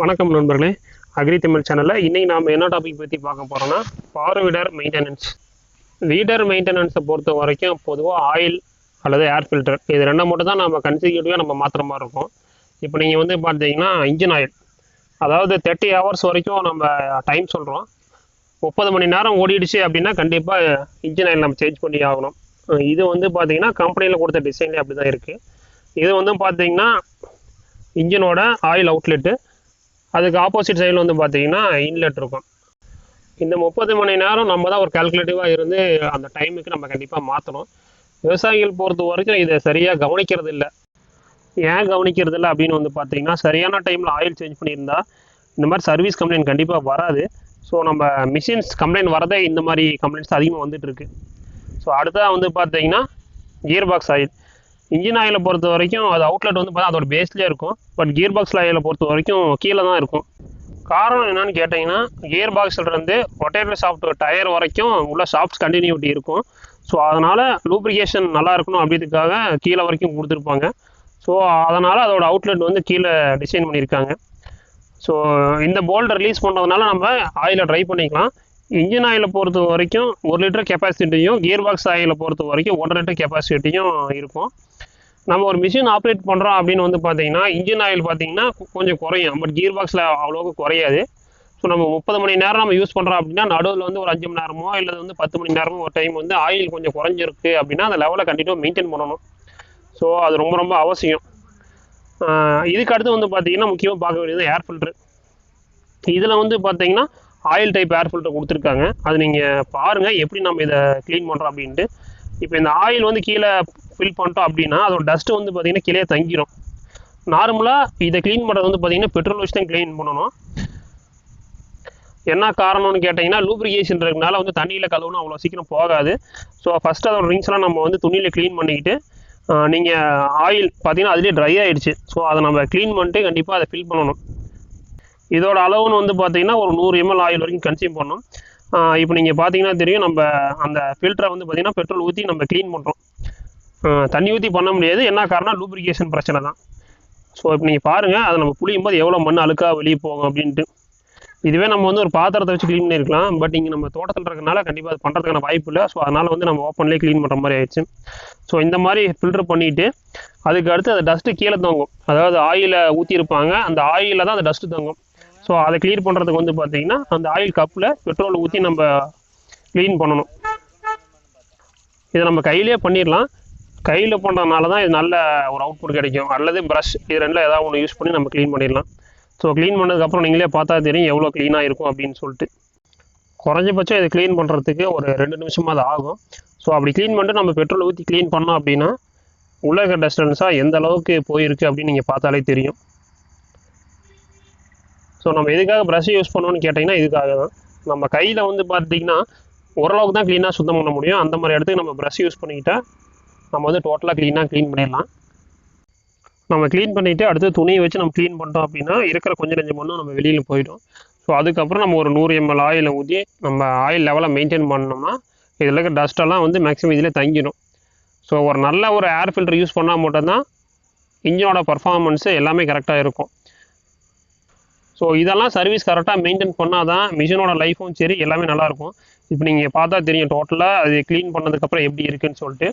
வணக்கம் நண்பர்களே. அக்ரி தமிழ் சேனலில் இன்றைக்கி நாம் என்ன டாபிக் பற்றி பார்க்க போகிறோன்னா பார்விடர் மெயின்டெனன்ஸ் வீடர் மெயின்டெனன்ஸை பொறுத்த வரைக்கும் பொதுவாக ஆயில் அல்லது ஏர் ஃபில்டர் இது ரெண்டை மட்டும் தான் நம்ம கன்சிக்யூட்டிவாக நம்ம மாற்றுற மாதிரி இருக்கும். இப்போ நீங்கள் வந்து பார்த்தீங்கன்னா இன்ஜின் ஆயில் அதாவது தேர்ட்டி ஹவர்ஸ் வரைக்கும் நம்ம டைம் சொல்கிறோம் முப்பது மணி நேரம் ஓடிடுச்சு அப்படின்னா கண்டிப்பாக இன்ஜின் ஆயில் நம்ம சேஞ்ச் பண்ணி ஆகணும். இது வந்து பார்த்தீங்கன்னா கம்பெனியில் கொடுத்த டிசைன்லேயே அப்படி தான் இருக்குது இது வந்து பார்த்தீங்கன்னா இன்ஜினோட ஆயில் அவுட்லெட்டு அதுக்கு ஆப்போசிட் சைடில் வந்து பார்த்தீங்கன்னா இன்லெட் இருக்கும். இந்த முப்பது மணி நேரம் நம்ம தான் ஒரு கால்குலேட்டிவாக இருந்து அந்த டைமுக்கு நம்ம கண்டிப்பாக மாற்றணும் விவசாயிகள் பொறுத்த வரைக்கும் இதை சரியாக கவனிக்கிறது இல்லை. ஏன் கவனிக்கிறது இல்லை அப்படின்னு வந்து பார்த்தீங்கன்னா சரியான டைமில் ஆயில் சேஞ்ச் பண்ணியிருந்தா இந்த மாதிரி சர்வீஸ் கம்ப்ளைண்ட் கண்டிப்பாக வராது. ஸோ நம்ம மிஷின்ஸ் கம்ப்ளைண்ட் வரதே இந்த மாதிரி கம்ப்ளைண்ட்ஸ் அதிகமாக வந்துட்டு இருக்கு. ஸோ அடுத்ததாக வந்து பார்த்தீங்கன்னா கியர் பாக்ஸ் ஆயில் இன்ஜின் ஆயிலை பொறுத்த வரைக்கும் அது அவுட்லெட் வந்து பார்த்தா அதோட பேஸ்லேயே இருக்கும். பட் கியர் பாக்ஸ் ஆயிலை பொறுத்த வரைக்கும் கீழே தான் இருக்கும். காரணம் என்னன்னு கேட்டிங்கன்னா கியர் பாக்ஸ்லேருந்து ரொட்டேட்டர் சாஃப்ட் டயர் வரைக்கும் உள்ள சாஃப்ட் கண்டினியூட்டி இருக்கும். ஸோ அதனால் லூப்ரிகேஷன் நல்லா இருக்கணும் அப்படின்றதுக்காக கீழே வரைக்கும் கொடுத்துருப்பாங்க. ஸோ அதனால் அதோட அவுட்லெட் வந்து கீழே டிசைன் பண்ணியிருக்காங்க. ஸோ இந்த போல்டை ரிலீஸ் பண்ணுறதுனால நம்ம ஆயிலை ட்ரை பண்ணிக்கலாம். இன்ஜின் ஆயிலை பொறுத்த வரைக்கும் ஒரு லிட்டர் கெப்பாசிட்டியும் கியர் பாக்ஸ் ஆயிலை பொறுத்த வரைக்கும் ஒன்றரை லிட்டர் கெப்பாசிட்டியும் இருக்கும். நம்ம ஒரு மிஷின் ஆப்ரேட் பண்ணுறோம் அப்படின்னு வந்து பார்த்தீங்கன்னா இன்ஜின் ஆயில் பார்த்தீங்கன்னா கொஞ்சம் குறையும். பட் கியர் பாக்ஸில் அவ்வளோக்கு குறையாது. ஸோ நம்ம முப்பது மணி நேரம் நம்ம யூஸ் பண்ணுறோம் அப்படின்னா நடுவில் வந்து ஒரு அஞ்சு மணி நேரமோ இல்லை வந்து பத்து மணி நேரமோ ஒரு டைம் வந்து ஆயில் கொஞ்சம் குறைஞ்சிருக்கு அப்படின்னா அந்த லெவலை கண்டிப்பாக மெயின்டைன் பண்ணணும். ஸோ அது ரொம்ப ரொம்ப அவசியம். இதுக்கு அடுத்து வந்து பார்த்தீங்கன்னா முக்கியமாக பார்க்க வேண்டியது ஏர் ஃபில்ட்ரு இதில் வந்து பார்த்தீங்கன்னா ஆயில் டைப் ஏர் ஃபில்டர் கொடுத்துருக்காங்க. அது நீங்கள் பாருங்கள் எப்படி நம்ம இதை க்ளீன் பண்ணுறோம் அப்படின்ட்டு. இப்போ இந்த ஆயில் வந்து கீழே ஃபில் பண்ணிட்டோம் அப்படின்னா அதோட டஸ்ட்டு வந்து பார்த்தீங்கன்னா கீழே தங்கிடும் நார்மலாக இதை க்ளீன் பண்ணுறது வந்து பார்த்திங்கன்னா பெட்ரோல் வச்சு தான் க்ளீன் பண்ணணும். என்ன காரணம்னு கேட்டிங்கன்னா லூப்ரிகேஷன் இருக்கனால வந்து தண்ணியில் கழுவுனா அவ்வளோ சீக்கிரம் போகாது. ஸோ ஃபஸ்ட்டு அதோட ரிங்ஸ்லாம் நம்ம வந்து துணியில் க்ளீன் பண்ணிக்கிட்டு நீங்கள் ஆயில் பார்த்தீங்கன்னா அதுலேயே ட்ரை ஆகிடுச்சு ஸோ அதை நம்ம க்ளீன் பண்ணிட்டு கண்டிப்பாக அதை ஃபில் பண்ணணும். இதோட அளவுன்னு வந்து பார்த்தீங்கன்னா ஒரு நூறு எம்எல் ஆயில் வரைக்கும் கன்சியூம் பண்ணணும். இப்போ நீங்கள் பார்த்தீங்கன்னா தெரியும் நம்ம அந்த ஃபில்டரை வந்து பார்த்தீங்கன்னா பெட்ரோல் ஊற்றி நம்ம க்ளீன் பண்ணுறோம் தண்ணி ஊற்றி பண்ண முடியாது. என்ன காரணம் லூப்ரிகேஷன் பிரச்சனை தான். ஸோ இப்போ நீங்கள் பாருங்கள் அதை நம்ம புளியும் போது எவ்வளோ மண் அழுக்காக வெளியே போகும் அப்படின்ட்டு. இதுவே நம்ம வந்து ஒரு பாத்திரத்தை வச்சு க்ளீன் பண்ணியிருக்கலாம். பட் இங்கே நம்ம தோட்டத்தில் இருக்கிறனால கண்டிப்பாக அது பண்ணுறதுக்கான வாய்ப்பு இல்லை. ஸோ அதனால் வந்து நம்ம ஓப்பன்லேயே க்ளீன் பண்ணுற மாதிரி ஆயிடுச்சு. ஸோ இந்த மாதிரி ஃபில்டர் பண்ணிவிட்டு அதுக்கு அடுத்து அந்த டஸ்ட்டு கீழே தங்கும். அதாவது ஆயிலை ஊற்றியிருப்பாங்க அந்த ஆயிலில் தான் அந்த டஸ்ட்டு தங்கும். ஸோ அதை க்ளீன் பண்ணுறதுக்கு வந்து பார்த்தீங்கன்னா அந்த ஆயில் கப்பில் பெட்ரோல் ஊற்றி நம்ம க்ளீன் பண்ணணும். இதை நம்ம கையிலே பண்ணிடலாம். கையில் பண்ணுறதுனால தான் இது நல்ல ஒரு அவுட்புட் கிடைக்கும். அல்லது ப்ரஷ் இது ரெண்டில் ஏதாவது ஒன்று யூஸ் பண்ணி நம்ம க்ளீன் பண்ணிடலாம். ஸோ க்ளீன் பண்ணதுக்கப்புறம் நீங்களே பார்த்தா தெரியும் எவ்வளோ க்ளீனாக இருக்கும் அப்படின்னு சொல்லிட்டு. குறைஞ்சபட்சம் இதை க்ளீன் பண்ணுறதுக்கு ஒரு ரெண்டு நிமிஷமாக அது ஆகும். ஸோ அப்படி க்ளீன் பண்ணிட்டு நம்ம பெட்ரோல் ஊற்றி க்ளீன் பண்ணோம் அப்படின்னா உள்ள இருக்க டஸ்டன்ஸாக எந்த அளவுக்கு போயிருக்கு அப்படின்னு நீங்கள் பார்த்தாலே தெரியும். ஸோ நம்ம எதுக்காக ப்ரஷ் யூஸ் பண்ணோன்னு கேட்டிங்கன்னா இதுக்காக தான். நம்ம கையில் வந்து பார்த்தீங்கன்னா ஓரளவுக்கு தான் க்ளீனாக சுத்தம் பண்ண முடியும். அந்த மாதிரி இடத்துக்கு நம்ம ப்ரஷ் யூஸ் பண்ணிக்கிட்டால் நம்ம வந்து டோட்டலாக க்ளீனாக க்ளீன் பண்ணிடலாம். நம்ம க்ளீன் பண்ணிவிட்டு அடுத்து துணியை வச்சு நம்ம க்ளீன் பண்ணிட்டோம் அப்படின்னா இருக்கிற கொஞ்சம் கொஞ்சம் மண்ணும் நம்ம வெளியில் போயிடும். ஸோ அதுக்கப்புறம் நம்ம ஒரு நூறு எம்எல் ஆயிலை ஊற்றி நம்ம ஆயில் லெவலை மெயின்டைன் பண்ணோம்னா இதில் இருக்க டஸ்ட்டெல்லாம் வந்து மேக்ஸிமம் இதில் தங்கிடும். ஸோ ஒரு நல்ல ஒரு ஏர் ஃபில்டர் யூஸ் பண்ணால் மட்டும்தான் இன்ஜினோட பர்ஃபார்மன்ஸு எல்லாமே கரெக்டாக இருக்கும். ஸோ இதெல்லாம் சர்வீஸ் கரெக்டாக மெயின்டைன் பண்ணால் தான் மிஷினோட லைஃபும் சரி எல்லாமே நல்லாயிருக்கும் இப்போ நீங்கள் பார்த்தா தெரியும் டோட்டலாக அது க்ளீன் பண்ணதுக்கப்புறம் எப்படி இருக்குன்னு சொல்லிட்டு.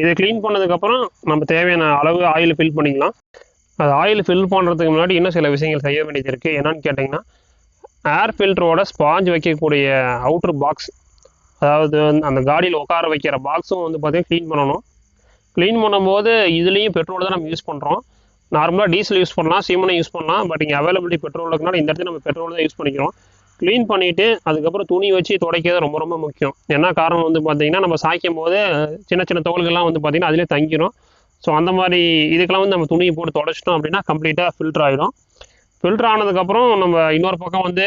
இதை க்ளீன் பண்ணதுக்கப்புறம் நம்ம தேவையான அளவு ஆயில் ஃபில் பண்ணிக்கலாம். அது ஆயில் ஃபில் பண்ணுறதுக்கு முன்னாடி இன்னும் சில விஷயங்கள் செய்ய வேண்டியது இருக்குது என்னன்னு கேட்டிங்கன்னா ஏர் ஃபில்டரோட ஸ்பாஞ்ச் வைக்கக்கூடிய அவுட்ரு பாக்ஸ் அதாவது வந்து அந்த காடியில் உட்கார வைக்கிற பாக்ஸும் வந்து பார்த்தீங்கன்னா க்ளீன் பண்ணணும். க்ளீன் பண்ணும்போது இதுலேயும் பெட்ரோல் தான் நம்ம யூஸ் பண்ணுறோம் நார்மலாக டீசல் யூஸ் பண்ணலாம் சீமனை யூஸ் பண்ணலாம். பட் இங்கே அவைலபிலிட்டி பெட்ரோல் இருக்கனால இந்த இடத்துல நம்ம பெட்ரோல் தான் யூஸ் பண்ணிக்கிறோம். க்ளீன் பண்ணிவிட்டு அதுக்கப்புறம் துணி வச்சு துடைக்கிறது ரொம்ப ரொம்ப முக்கியம். என்ன காரணம் வந்து பார்த்திங்கன்னா நம்ம சாய்க்கும் போது சின்ன சின்ன தோல்கள்லாம் வந்து பார்த்திங்கன்னா அதிலே தங்கிடும் ஸோ அந்த மாதிரி இதுக்கெல்லாம் வந்து நம்ம துணியை போட்டு தொடச்சிட்டோம் அப்படின்னா கம்ப்ளீட்டாக ஃபில்டர் ஆகிடும் ஃபில்டர் ஆனதுக்கப்புறம் நம்ம இன்னொரு பக்கம் வந்து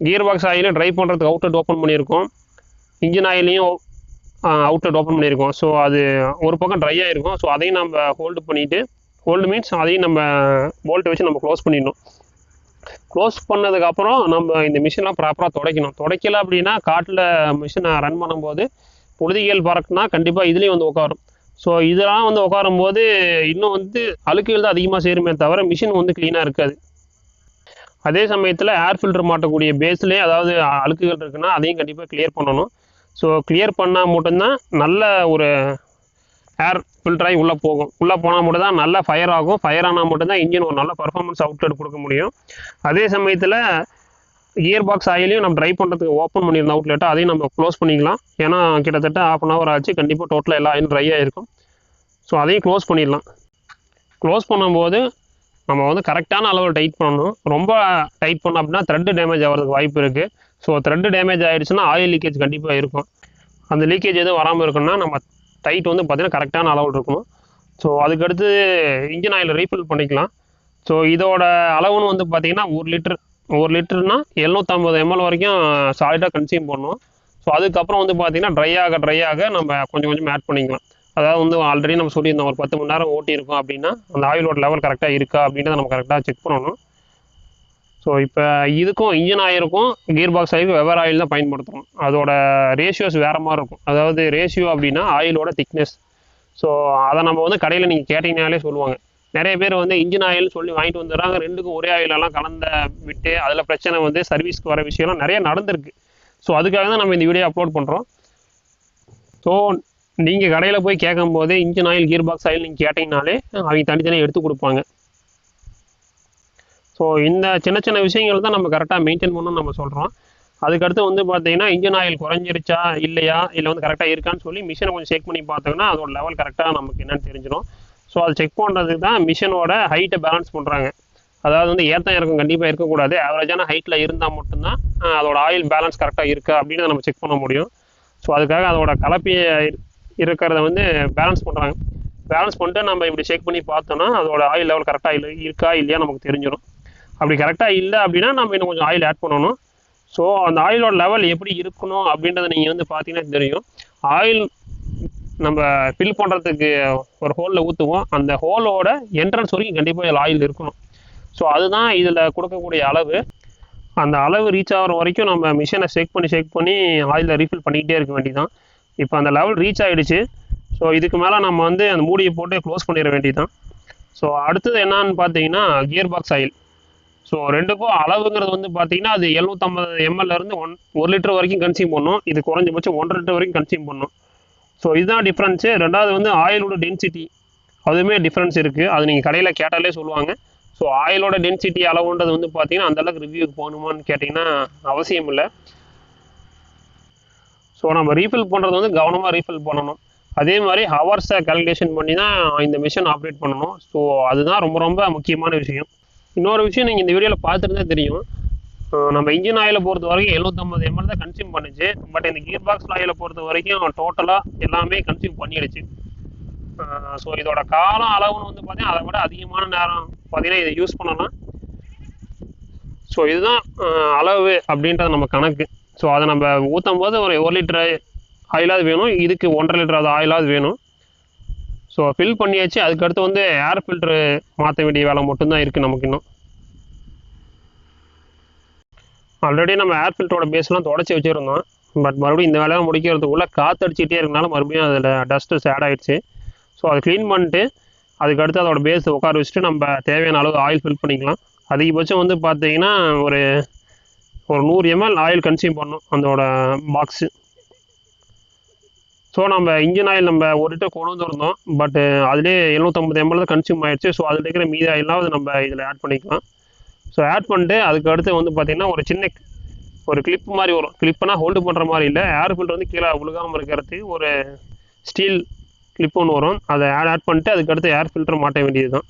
கியர் பாக்ஸ் ஆயிலும் ட்ரை பண்ணுறதுக்கு அவுட்டர் ஓப்பன் பண்ணியிருக்கோம். இன்ஜின் ஆயிலையும் அவுட்டர் ஓப்பன் பண்ணியிருக்கோம். ஸோ அது ஒரு பக்கம் ட்ரை ஆகிருக்கும் ஸோ அதையும் நம்ம ஹோல்டு பண்ணிவிட்டு ஹோல்டு மீன்ஸ் அதையும் நம்ம போல்ட்டை வச்சு நம்ம க்ளோஸ் பண்ணிடணும். க்ளோஸ் பண்ணதுக்கப்புறம் நம்ம இந்த மிஷின்லாம் ப்ராப்பராக துடைக்கணும். துடைக்கல அப்படின்னா காட்டில் மிஷினை ரன் பண்ணும்போது புழுதிகள் பறக்குனா கண்டிப்பாக இதுலேயும் வந்து உட்காரும். ஸோ இதெல்லாம் வந்து உட்காரும்போது இன்னும் வந்து அழுக்குகள் தான் அதிகமாக சேருமே தவிர மிஷின் வந்து க்ளீனாக இருக்காது. அதே சமயத்தில் ஏர் ஃபில்டர் மாட்டக்கூடிய பேஸ்லேயே அதாவது அழுக்குகள் இருக்குன்னா அதையும் கண்டிப்பாக கிளியர் பண்ணணும். ஸோ கிளியர் பண்ணால் மட்டும்தான் நல்ல ஒரு ஏர் ஃபில்டராகி உள்ளே போகும். உள்ளே போனால் மட்டும் தான் நல்லா ஃபயர் ஆகும். ஃபயர் ஆனால் மட்டும்தான் இன்ஜின் ஒரு நல்ல பர்ஃபார்மன்ஸ் அவுட்லெட் கொடுக்க முடியும். அதே சமயத்தில் கியர் பாக்ஸ் ஆயிலையும் நம்ம ட்ரை பண்ணுறதுக்கு ஓப்பன் பண்ணியிருந்த அவுட்லெட்டை அதையும் நம்ம க்ளோஸ் பண்ணிக்கலாம். ஏன்னா கிட்டத்தட்ட ஆஃப் அன் ஹவர் ஆச்சு. கண்டிப்பாக டோட்டலாக எல்லா ஆயிலும் ட்ரை ஆகிருக்கும் ஸோ அதையும் க்ளோஸ் பண்ணிடலாம். க்ளோஸ் பண்ணும்போது நம்ம வந்து கரெக்டான அளவில் டைட் பண்ணணும். ரொம்ப டைட் பண்ணோம் அப்படின்னா த்ரெட்டு டேமேஜ் ஆகிறதுக்கு வாய்ப்பு இருக்குது ஸோ த்ரெட்டு டேமேஜ் ஆகிடுச்சுன்னா ஆயில் லீக்கேஜ் கண்டிப்பாக இருக்கும். அந்த லீக்கேஜ் எதுவும் வராமல் இருக்குன்னா நம்ம டைட் வந்து பார்த்திங்கன்னா கரெக்டான அளவில் இருக்கணும். ஸோ அதுக்கடுத்து இன்ஜின் ஆயில் ரீஃபில் பண்ணிக்கலாம். ஸோ இதோட அளவுன்னு வந்து பார்த்திங்கன்னா ஒரு லிட்டர் ஒரு லிட்டர்னால் எழுநூற்றம்பது எம்எல் வரைக்கும் சாலிடாக கன்சியூம் பண்ணுவோம் ஸோ அதுக்கப்புறம் வந்து பார்த்திங்கன்னா ட்ரை ஆக ட்ரை ஆக நம்ம கொஞ்சம் கொஞ்சம் ஆட் பண்ணிக்கலாம். அதாவது வந்து ஆல்ரெடி நம்ம சொல்லியிருந்தோம் ஒரு பத்து மணி நேரம் ஓட்டியிருக்கோம் அப்படின்னா அந்த ஆயிலோட லெவல் கரெக்டாக இருக்கா அப்படின்றத நம்ம கரெக்டாக செக் பண்ணணும். ஸோ இப்போ இதுக்கும் இன்ஜின் ஆயிருக்கும் கியர் பாக்ஸ் ஆயிருக்கும் வெவ்வேறு ஆயில் தான் பயன்படுத்துகிறோம் அதோட ரேஷியோஸ் வேறு மாதிரி இருக்கும். அதாவது ரேஷியோ அப்படின்னா ஆயிலோட திக்னஸ் ஸோ அதை நம்ம வந்து கடையில் நீங்கள் கேட்டிங்கனாலே சொல்லுவாங்க. நிறைய பேர் வந்து இன்ஜின் ஆயில் சொல்லி வாங்கிட்டு வந்துடுறாங்க. ரெண்டுக்கும் ஒரே ஆயிலெல்லாம் கலந்த விட்டு அதில் பிரச்சனை வந்து சர்வீஸ்க்கு வர விஷயம்லாம் நிறைய நடந்திருக்கு. ஸோ அதுக்காக தான் நம்ம இந்த வீடியோ அப்லோட் பண்ணுறோம் ஸோ நீங்கள் கடையில் போய் கேட்கும்போது engine oil gear box oil நீங்கள் கேட்டிங்கனாலே அவங்க தனித்தனியாக எடுத்து கொடுப்பாங்க. ஸோ இந்த சின்ன சின்ன விஷயங்கள் தான் நம்ம கரெக்டாக மெயின்டைன் பண்ணணும்னு நம்ம சொல்கிறோம் அதுக்கடுத்து வந்து பார்த்தீங்கன்னா இன்ஜின் ஆயில் குறைஞ்சிருச்சா இல்லையா இல்லை வந்து கரெக்டாக இருக்கான்னு சொல்லி மிஷினை கொஞ்சம் செக் பண்ணி பார்த்தோம்னா அதோட லெவல் கரெக்டாக நமக்கு என்னன்னு தெரிஞ்சிடும். ஸோ அது செக் பண்ணுறதுக்கு தான் மிஷினோட ஹைட்டை பேலன்ஸ் பண்ணுறாங்க அதாவது வந்து ஏற்ற இறக்கம் கண்டிப்பாக இருக்கக்கூடாது. ஆவரேஜான ஹைட்டில் இருந்தால் மட்டும்தான் அதோட ஆயில் பேலன்ஸ் கரெக்டாக இருக்கா அப்படின்னு நம்ம செக் பண்ண முடியும். ஸோ அதுக்காக அதோட கலப்பையை இருக்கிறத வந்து பேலன்ஸ் பண்ணுறாங்க பேலன்ஸ் பண்ணிட்டு நம்ம இப்படி செக் பண்ணி பார்த்தோம்னா அதோட ஆயில் லெவல் கரெக்டாக இல்லை இருக்கா இல்லையா நமக்கு தெரிஞ்சிடும். அப்படி கரெக்டாக இல்லை அப்படின்னா நம்ம இன்னும் கொஞ்சம் ஆயில் ஆட் பண்ணணும். ஸோ அந்த ஆயிலோட லெவல் எப்படி இருக்கணும் அப்படின்றத நீங்கள் வந்து பார்த்தீங்கன்னா தெரியும். ஆயில் நம்ம ஃபில் பண்ணுறதுக்கு ஒரு ஹோலில் ஊற்றுவோம் அந்த ஹோலோட என்ட்ரன்ஸ் வரைக்கும் கண்டிப்பாக இதில் ஆயில் இருக்கணும். ஸோ அதுதான் இதில் கொடுக்கக்கூடிய அளவு. அந்த அளவு ரீச் ஆகிற வரைக்கும் நம்ம மிஷினை செக் பண்ணி செக் பண்ணி ஆயிலில் ரீஃபில் பண்ணிக்கிட்டே இருக்க வேண்டியதான் இப்போ அந்த லெவல் ரீச் ஆகிடுச்சு ஸோ இதுக்கு மேலே நம்ம வந்து அந்த மூடியை போட்டு க்ளோஸ் பண்ணிட வேண்டியதான் ஸோ அடுத்தது என்னான்னு பார்த்தீங்கன்னா கியர் பாக்ஸ் ஆயில் ஸோ ரெண்டுக்கும் அளவுங்கிறது வந்து பார்த்தீங்கன்னா அது எழுநூத்தம்பது எம்எல்ல இருந்து ஒன் ஒரு லிட்டர் வரைக்கும் கன்சியூம் பண்ணும். இது குறைஞ்சபட்சம் ஒன்றரை லிட்டர் வரைக்கும் கன்சியூம் பண்ணும். ஸோ இதுதான் டிஃப்ரென்ஸு ரெண்டாவது வந்து ஆயிலோட டென்சிட்டி அதுவுமே டிஃப்ரென்ஸ் இருக்குது அது நீங்கள் கடையில் கேட்டாலே சொல்லுவாங்க. ஸோ ஆயிலோட டென்சிட்டி அளவுன்றது வந்து பார்த்தீங்கன்னா அந்தளவுக்கு ரிவ்யூக்கு போகணுமான்னு கேட்டிங்கன்னா அவசியம் இல்லை. ஸோ நம்ம ரீஃபில் பண்ணுறது வந்து கவனமாக ரீஃபில் பண்ணணும். அதே மாதிரி ஹவர்ஸை கால்குலேஷன் பண்ணி தான் இந்த மிஷின் ஆப்ரேட் பண்ணணும். ஸோ அதுதான் ரொம்ப ரொம்ப முக்கியமான விஷயம். இன்னொரு விஷயம் நீங்கள் இந்த வீடியோவில் பார்த்துருந்தா தெரியும். நம்ம இன்ஜின் ஆயிலை பொறுத்த வரைக்கும் எழுநூத்தம்பது எம்எல் தான் கன்சியூம் பண்ணுச்சு. பட் இந்த கியர் பாக்ஸ் ஆயிலை பொறுத்த வரைக்கும் டோட்டலாக எல்லாமே கன்சியூம் பண்ணிடுச்சு. ஸோ இதோட காலம் அளவுன்னு வந்து பார்த்தீங்கன்னா அதை விட அதிகமான நேரம் பார்த்தீங்கன்னா இதை யூஸ் பண்ணலாம். ஸோ இதுதான் அளவு அப்படின்றது நம்ம கணக்கு. ஸோ அதை நம்ம ஊற்றும் போது ஒரு ஒரு லிட்டர் ஆயிலாவது வேணும். இதுக்கு ஒன்றரை லிட்டர் அது ஆயிலாவது வேணும். ஸோ ஃபில் பண்ணியாச்சு. அதுக்கடுத்து வந்து ஏர் ஃபில்ட்ரு மாற்ற வேண்டிய வேலை மட்டும்தான் இருக்குது நமக்கு இன்னும். ஆல்ரெடி நம்ம ஏர் ஃபில்டரோட பேஸ்லாம் தொடச்சி வச்சுருந்தோம். பட் மறுபடியும் இந்த வேலையை முடிக்கிறதுக்குள்ளே காற்றடிச்சிட்டே இருக்கனால மறுபடியும் அதில் டஸ்ட்டு சேட் ஆகிடுச்சு ஸோ அதை க்ளீன் பண்ணிட்டு அதுக்கடுத்து அதோட பேஸ் உட்கார வச்சுட்டு நம்ம தேவையான அளவு ஆயில் ஃபில் பண்ணிக்கலாம். அதிகபட்சம் வந்து பார்த்தீங்கன்னா ஒரு ஒரு நூறு எம்எல் ஆயில் கன்சியூம் பண்ணும் அதோட பாக்ஸு ஸோ நம்ம இன்ஜின் ஆயில் நம்ம ஒரு லிட்டர் கொண்டு வந்துருந்தோம் பட்டு uh, அதுலேயே எழுநூற்றம்பது எம்எல் தான் கன்சியூம் ஆயிடுச்சு. ஸோ அதில் இருக்கிற மீதி ஆயிலாவது நம்ம இதில் ஆட் பண்ணிக்கலாம். ஸோ ஆட் பண்ணிட்டு அதுக்கு அடுத்து வந்து பார்த்திங்கன்னா ஒரு சின்ன ஒரு கிளிப் மாதிரி வரும். கிளிப்னா ஹோல்டு பண்ணுற மாதிரி இல்லை. ஏர் ஃபில்டர் வந்து கீழே உழுகாமல் இருக்கிறதுக்கு ஒரு ஸ்டீல் கிளிப் ஒன்று வரும். அதை ஆட் ஆட் பண்ணிட்டு அதுக்கு அடுத்து ஏர் ஃபில்டர் மாட்ட வேண்டியது தான்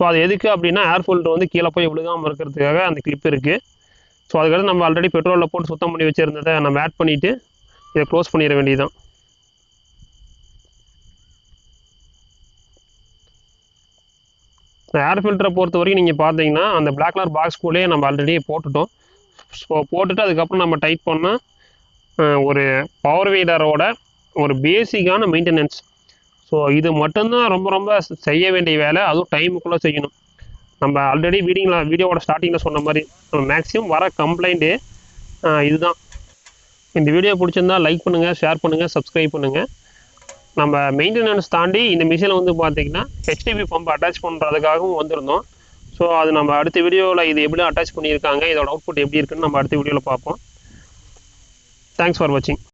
ஸோ அது எதுக்கு அப்படின்னா ஏர் ஃபில்டர் வந்து கீழே போய் விழுகாமல் இருக்கிறதுக்காக அந்த கிளிப் இருக்குது ஸோ அதுக்கடுத்து நம்ம ஆல்ரெடி பெட்ரோலில் போட்டு சுத்தம் பண்ணி வச்சுருந்ததை நம்ம ஆட் பண்ணிவிட்டு இதை க்ளோஸ் பண்ணிட வேண்டியதுதான். ஏர் ஃபில்டரை பொறுத்த வரைக்கும் நீங்கள் பார்த்தீங்கன்னா அந்த பிளாக் கலர் பாக்ஸ்குள்ளேயே நம்ம ஆல்ரெடி போட்டுட்டோம். ஸோ போட்டுட்டு அதுக்கப்புறம் நம்ம டைட் பண்ணால் ஒரு பவர் வீடரோட ஒரு பேசிக்கான மெயின்டெனன்ஸ் ஸோ இது மட்டும்தான் ரொம்ப ரொம்ப செய்ய வேண்டிய வேலை. அதுவும் டைமுக்குள்ளே செய்யணும். நம்ம ஆல்ரெடி வீடிங்கில் வீடியோவோட ஸ்டார்டிங்கில் சொன்ன மாதிரி மேக்ஸிமம் வர கம்ப்ளைண்ட்டு இதுதான். இந்த வீடியோ பிடிச்சிருந்தா லைக் பண்ணுங்கள் ஷேர் பண்ணுங்கள் சப்ஸ்கிரைப் பண்ணுங்கள் நம்ம மெயின்டெனன்ஸ் தாண்டி இந்த மிஷினில் வந்து பார்த்தீங்கன்னா ஹெச்டிபி பம்ப் அட்டாச் பண்ணுறதுக்காகவும் வந்திருந்தோம். ஸோ அது நம்ம அடுத்த வீடியோவில் இது எப்படி அட்டாச் பண்ணியிருக்காங்க இதோட அவுட்புட் எப்படி இருக்குன்னு நம்ம அடுத்த வீடியோவில் பார்ப்போம். தேங்க்ஸ் ஃபார் வாட்சிங்